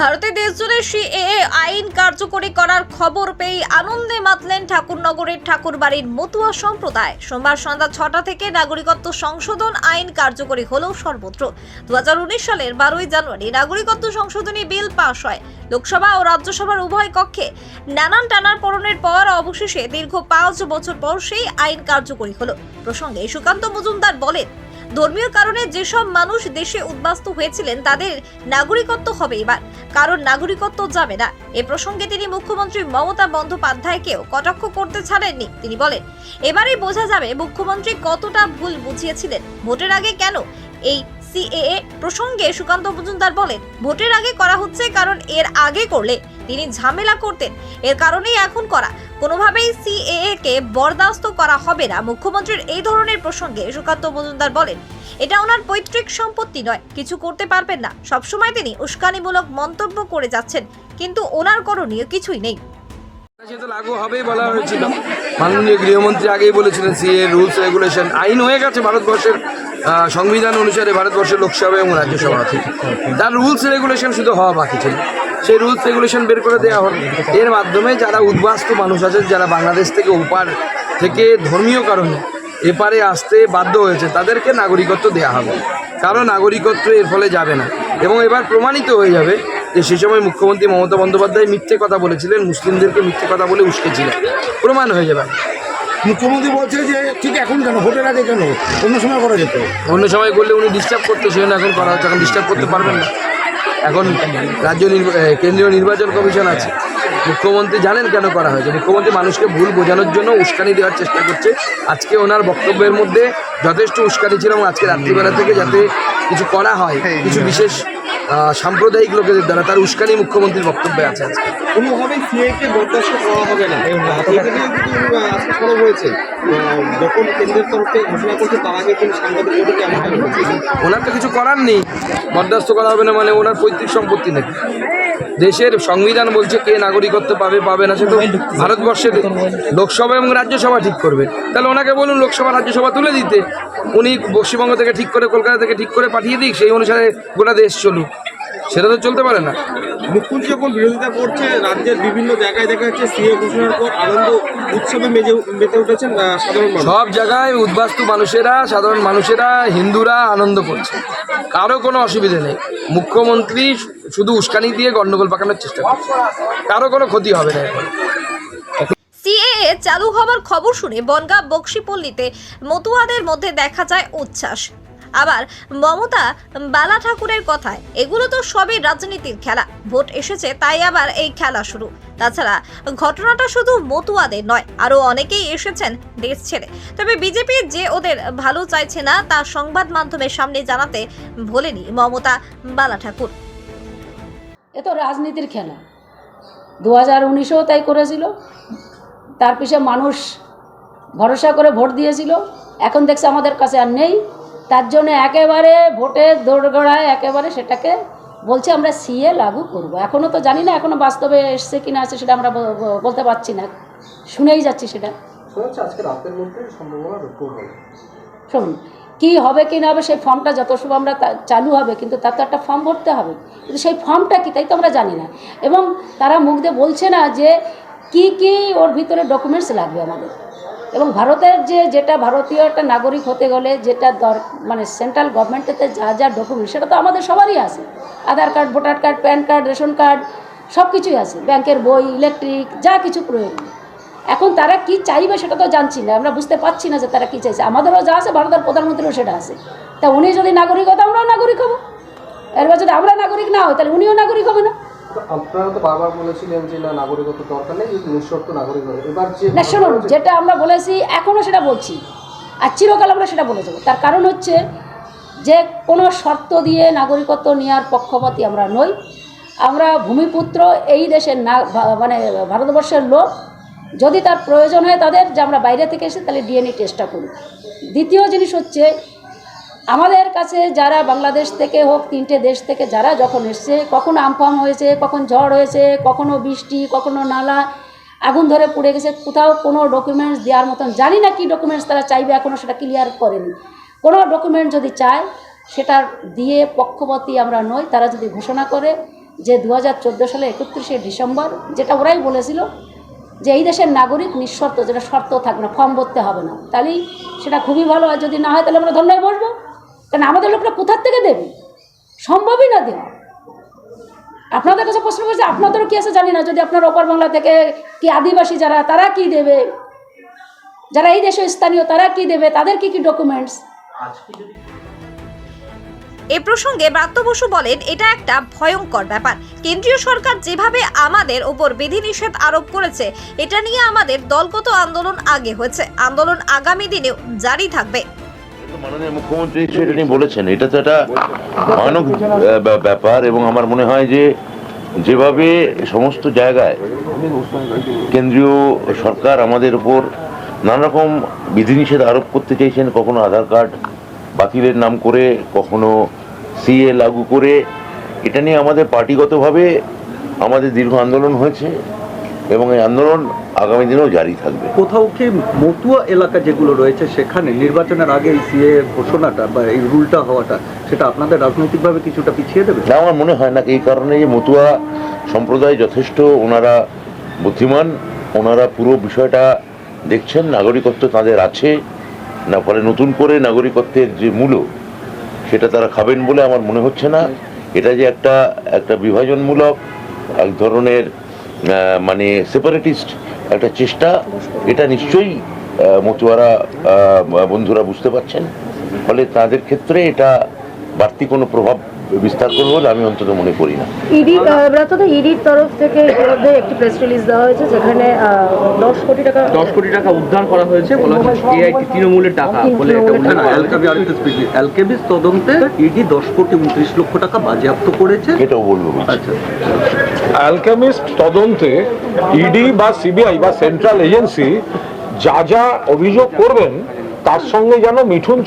ভারতের দেশজুড়ে সিএএ আইন কার্যকরী করার খবর পেয়ে আনন্দে মাতলেন ঠাকুরনগরের ঠাকুরবাড়ির মতুয়া সম্প্রদায়। সোমবার সন্ধ্যা ছটা থেকে নাগরিকত্ব সংশোধন আইন কার্যকরী হলেও সর্বত্র। দু হাজার উনিশ সালের বারোই জানুয়ারি নাগরিকত্ব সংশোধনী বিল পাশ হয়। লোকসভা ও রাজ্যসভার উভয় কক্ষে নানান টানার পরনের পর অবশেষে দীর্ঘ পাঁচ বছর পর সেই আইন কার্যকরী হলো। প্রসঙ্গে সুকান্ত মজুমদার বলেন ধর্মীয় কারণে যেসব মানুষ দেশে উদ্বাস্ত হয়েছিলেন, তাদের নাগরিকত্ব হবে এবার। কারণ নাগরিকত্ব যাবে না। এ প্রসঙ্গে তিনি মুখ্যমন্ত্রী মমতা বন্দ্যোপাধ্যায়কেও কটাক্ষ করতে ছাড়েননি, তিনি বলেন এবারেই বোঝা যাবে মুখ্যমন্ত্রী কতটা ভুল বুঝিয়েছিলেন। ভোটের আগে কেন? এই সিএএ প্রসঙ্গে সুকান্ত মজুমদার বলেন, ভোটের আগে করা হচ্ছে কারণ এর আগে করলে তিনি ঝামেলা করতেন। এর কারণেই এখন করা। কোনোভাবেই সিএএ কে বরদাস্ত করা হবে না। মুখ্যমন্ত্রীর এই ধরনের প্রসঙ্গে সুকান্ত মজুমদার বলেন, এটা ওনার পৈতৃক সম্পত্তি নয়। কিছু করতে পারবেন না। সবসময় তিনি উস্কানিমূলক মন্তব্য করে যাচ্ছেন, কিন্তু ওনার করণীয় কিছুই নেই। সেটা লাগু হবেই বলা হয়েছিল। মাননীয় গৃহমন্ত্রী আগেই বলেছিলেন সিএ রুলস, রেগুলেশন আইন হয়ে গেছে ভারতবর্ষের। সংবিধান অনুসারে ভারতবর্ষের লোকসভা এবং রাজ্যসভা থেকে তার রুলস রেগুলেশন শুধু হওয়া বাকি ছিল। সেই রুলস রেগুলেশন বের করে দেওয়া হল। এর মাধ্যমে যারা উদ্বাস্ত মানুষ আছে যারা বাংলাদেশ থেকে ওপার থেকে ধর্মীয় কারণে এপারে আসতে বাধ্য হয়েছে, তাদেরকে নাগরিকত্ব দেওয়া হবে। কারও নাগরিকত্ব এর ফলে যাবে না। এবং এবার প্রমাণিত হয়ে যাবে যে সে সময় মুখ্যমন্ত্রী মমতা বন্দ্যোপাধ্যায় মিথ্যে কথা বলেছিলেন, মুসলিমদেরকে মিথ্যে কথা বলে উস্কেছিলেন। প্রমাণ হয়ে যাবে। মুখ্যমন্ত্রী বলছে যে ঠিক এখন কেন? ভোটের আগে কেন? অন্য সময় করা যেত। অন্য সময় করলে উনি ডিস্টার্ব করতে সেজন্য এখন করা হচ্ছে। এখন ডিস্টার্ব করতে পারবেন না। এখন রাজ্য কেন্দ্রীয় নির্বাচন কমিশন আছে। মুখ্যমন্ত্রী জানেন কেন করা হয়েছে। মুখ্যমন্ত্রী মানুষকে ভুল বোঝানোর জন্য উস্কানি দেওয়ার চেষ্টা করছে। আজকে ওনার বক্তব্যের মধ্যে যথেষ্ট উস্কানি ছিল এবং আজকে রাত্রিবেলা থেকে যাতে কিছু করা হয় কিছু বিশেষ আহ, সাম্প্রদায়িক লোকেদের দ্বারা তার উস্কানি মুখ্যমন্ত্রীর বক্তব্যে আছে আজকে। কোনোভাবেই সিএকে বরদাস্ত করা হবে না। এটা নিয়ে কিন্তু আহ, আজকে খবর হয়েছে। যখন কেন্দ্রের তরফ থেকে ঘোষণা করছে তার আগে তিনি সাংবাদিকদেরকে ওনার তো কিছু করার নেই। বরদাস্ত করা হবে না মানে ওনার পৈতৃক সম্পত্তি নাকি দেশের সংবিধান বলছে কে নাগরিকত্ব পাবে পাবে না সে তো ভারতবর্ষের লোকসভা এবং রাজ্যসভা ঠিক করবে। তাহলে ওনাকে বলুন লোকসভা রাজ্যসভা তুলে দিতে। উনি পশ্চিমবঙ্গ থেকে ঠিক করে কলকাতা থেকে ঠিক করে পাঠিয়ে দিক সেই অনুসারে গোটা দেশ চলুক। সেটা তো চলতে পারে না। মুখ্যমন্ত্রী যখন বিরোধিতা করছে রাজ্যের বিভিন্ন জায়গায় দেখা যাচ্ছে সিএ ঘোষণার পর আনন্দ উৎসবে মেজে মেতে উঠেছেন সাধারণ সব জায়গায় উদ্বাস্তু মানুষেরা সাধারণ মানুষেরা হিন্দুরা আনন্দ করছে। কারও কোনো অসুবিধে নেই। মুখ্যমন্ত্রী শুধু উস্কানি দিয়ে গন্ডগোল পাকানোর চেষ্টা করছে। কারও কোনো ক্ষতি হবে না এরপরে। সিএএ চালু হওয়ার খবর শুনে বনগাঁ বক্সিপল্লীতে মতুয়াদের মধ্যে দেখা যায় উচ্ছ্বাস। আবার মমতা, বালা ঠাকুরের কথায়। এগুলো তো সবই রাজনীতির খেলা। ভোট এসেছে, তাই আবার এই খেলা শুরু। তাছাড়া ঘটনাটা শুধু মতুয়াদের নয়, আরও অনেকেই এসেছেন দেশ ছেড়ে। তবে বিজেপি যে ওদের ভালো চাইছে না, তা সংবাদ মাধ্যমের সামনে জানাতে ভোলেনি মমতা, বালা ঠাকুর। এ তো রাজনীতির খেলা। দু হাজার উনিশেও তাই করেছিল। তার পিছে মানুষ ভরসা করে ভোট দিয়েছিল। এখন দেখছে আমাদের কাছে আর নেই। তার জন্য একেবারে ভোটের দোরগোড়ায় একেবারে সেটাকে বলছে আমরা সিএ লাগু করব। এখনও তো জানি না এখনও বাস্তবে এসছে কি না আসছে সেটা আমরা বলতে পারছি না। শুনেই যাচ্ছি সেটা। শুনুন কী হবে কি না হবে সেই ফর্মটা যত সময় আমরা চালু হবে কিন্তু তার তো একটা ফর্ম ভরতে হবে। কিন্তু সেই ফর্মটা কি তাই তো আমরা জানি না। এবং তারা মুখ দিয়ে বলছে না যে কি কি ওর ভিতরে ডকুমেন্টস লাগবে আমাদের। এবং ভারতের যে যেটা ভারতীয় একটা নাগরিক হতে গেলে যেটা দর মানে সেন্ট্রাল গভর্নমেন্টেতে যা যা ডকুমেন্ট সেটা তো আমাদের সবারই আছে। Aadhaar card, voter card, PAN card, ration card সব কিছুই আছে। ব্যাংকের বই ইলেকট্রিক যা কিছু প্রয়োজন। এখন তারা কি চাইবে সেটা তো জানছি না। আমরা বুঝতে পারছি না যে তারা কি চাইছে। আমাদেরও যা আছে, ভারতের প্রধানমন্ত্রীরও সেটা আছে। তা উনি যদি নাগরিক হতো আমরাও নাগরিক হব। এরপর যদি আমরা নাগরিক না হই তাহলে উনিও নাগরিক হবে না। আপনারা তো বারবার বলেছিলেন যে না নাগরিকত্ব দরকার নেই যদি নিঃশর্ত নাগরিক হবে এবার যে না শুনুন যেটা আমরা বলেছি এখনও সেটা বলছি। আর চিরকাল আমরা সেটা বলে যাব। তার কারণ হচ্ছে যে কোনো শর্ত দিয়ে নাগরিকত্ব নেওয়ার পক্ষপাতী আমরা নই। আমরা ভূমিপুত্র এই দেশের না মানে ভারতবর্ষের লোক। যদি তার প্রয়োজন হয় তাদের যে আমরা বাইরে থেকে এসে তাহলে ডিএনএ টেস্টটা করি দ্বিতীয় জিনিস হচ্ছে আমাদের কাছে যারা বাংলাদেশ থেকে হোক, তিনটে দেশ থেকে যারা যখন এসছে, কখনো আমফাম হয়েছে, কখন ঝড় হয়েছে, কখনো বৃষ্টি, কখনো নালা, আগুন ধরে পুড়ে গেছে, কোথাও কোনো ডকুমেন্টস দেওয়ার মতন, জানি না কি ডকুমেন্টস তারা চাইবে এখনও সেটা ক্লিয়ার করেনি। কোনো ডকুমেন্ট যদি চায়, সেটা দিয়ে পক্ষপাতী আমরা নই, তারা যদি ঘোষণা করে যে দু হাজার চোদ্দ সালে একত্রিশে ডিসেম্বর, যেটা ওরাই বলেছিল, যে এই দেশের নাগরিক নিঃশর্ত, যেটা শর্ত থাকবে না, ফর্ম ভরতে হবে না। তাহলেই সেটা খুবই ভালো হয়, যদি না হয় তাহলে আমরা ধন্যবাদ বসবো। কারণ আমাদের লোকরা কোথার থেকে দেবে? সম্ভবই না দেওয়া আপনাদের কাছে প্রশ্ন করছে, আপনাদেরও কি আছে জানি না, যদি আপনার ওপার বাংলা থেকে কি আদিবাসী যারা, তারা কি দেবে? যারা এই দেশের স্থানীয়, তারা কি দেবে? তাদের কি কি ডকুমেন্টস এ প্রসঙ্গে ব্রাত্য বসু বলেন, এটা একটা ভয়ঙ্কর ব্যাপার। কেন্দ্রীয় সরকার যেভাবে আমাদের ওপর বিধিনিষেধ আরোপ করেছে, এটা নিয়ে আমাদের দলগত আন্দোলন আগে হয়েছে। আন্দোলন আগামী দিনেও জারি থাকবে। মাননীয় মুখ্যমন্ত্রী সেটা নিয়ে বলেছেন। এটা তো একটা ভয়ানক ব্যা- ব্যাপার এবং আমার মনে হয় যে যেভাবে সমস্ত জায়গায় কেন্দ্রীয় সরকার আমাদের উপর নানা রকম বিধিনিষেধ আরোপ করতে চাইছেন কখনো আধার কার্ড বাতিলের নাম করে, কখনো সিএ লাগু করে, এটা নিয়ে আমাদের পার্টিগতভাবে আমাদের দীর্ঘ আন্দোলন হয়েছে। এবং এই আন্দোলন আগামী দিনেও জারি থাকবে। কোথাও কি মতুয়া এলাকা যেগুলো রয়েছে সেখানে নির্বাচনের আগে এই সিএ ঘোষণাটা বা এই রুলটা হওয়াটা সেটা আপনাদের রাজনৈতিকভাবে কিছুটা পিছিয়ে দেবে? না আমার মনে হয় না এই কারণে যে মতুয়া সম্প্রদায় যথেষ্ট ওনারা বুদ্ধিমান ওনারা পুরো বিষয়টা দেখছেন নাগরিকত্ব তাদের আছে না ফলে নতুন করে নাগরিকত্বের যে মূল্য সেটা তারা খাবেন বলে আমার মনে হচ্ছে না। এটা যে একটা একটা বিভাজনমূলক এক ধরনের মানে সেপারেটিস্ট একটা চেষ্টা এটা নিশ্চয়ই মতুয়ারা আহ, বন্ধুরা বুঝতে পারছেন। ফলে তাদের ক্ষেত্রে এটা বাড়তি কোনো প্রভাব বিস্তার করবে বলে আমি অন্তত মনে করি না। ইডি ব্রাতদা ইডির তরফ থেকে ইতিমধ্যে একটি প্রেস রিলিজ দেওয়া হয়েছে যেখানে দশ কোটি টাকা দশ কোটি টাকা উদ্ধার করা হয়েছে বলা হচ্ছে এআইটি তৃণমূলের টাকা বলে এটা না করা এলকেবি আরেকটু স্পিড এলকেবির তদন্তে ইডি দশ কোটি উনত্রিশ লক্ষ টাকা বাজেয়াপ্ত করেছে। এটাও বলব আচ্ছা। অ্যালকেমিস্ট তদন্তে ইডি বা সিবিআই বা সেন্ট্রাল এজেন্সি যা যা অভিযোগ করবেন, তার সঙ্গে যেন মিঠুন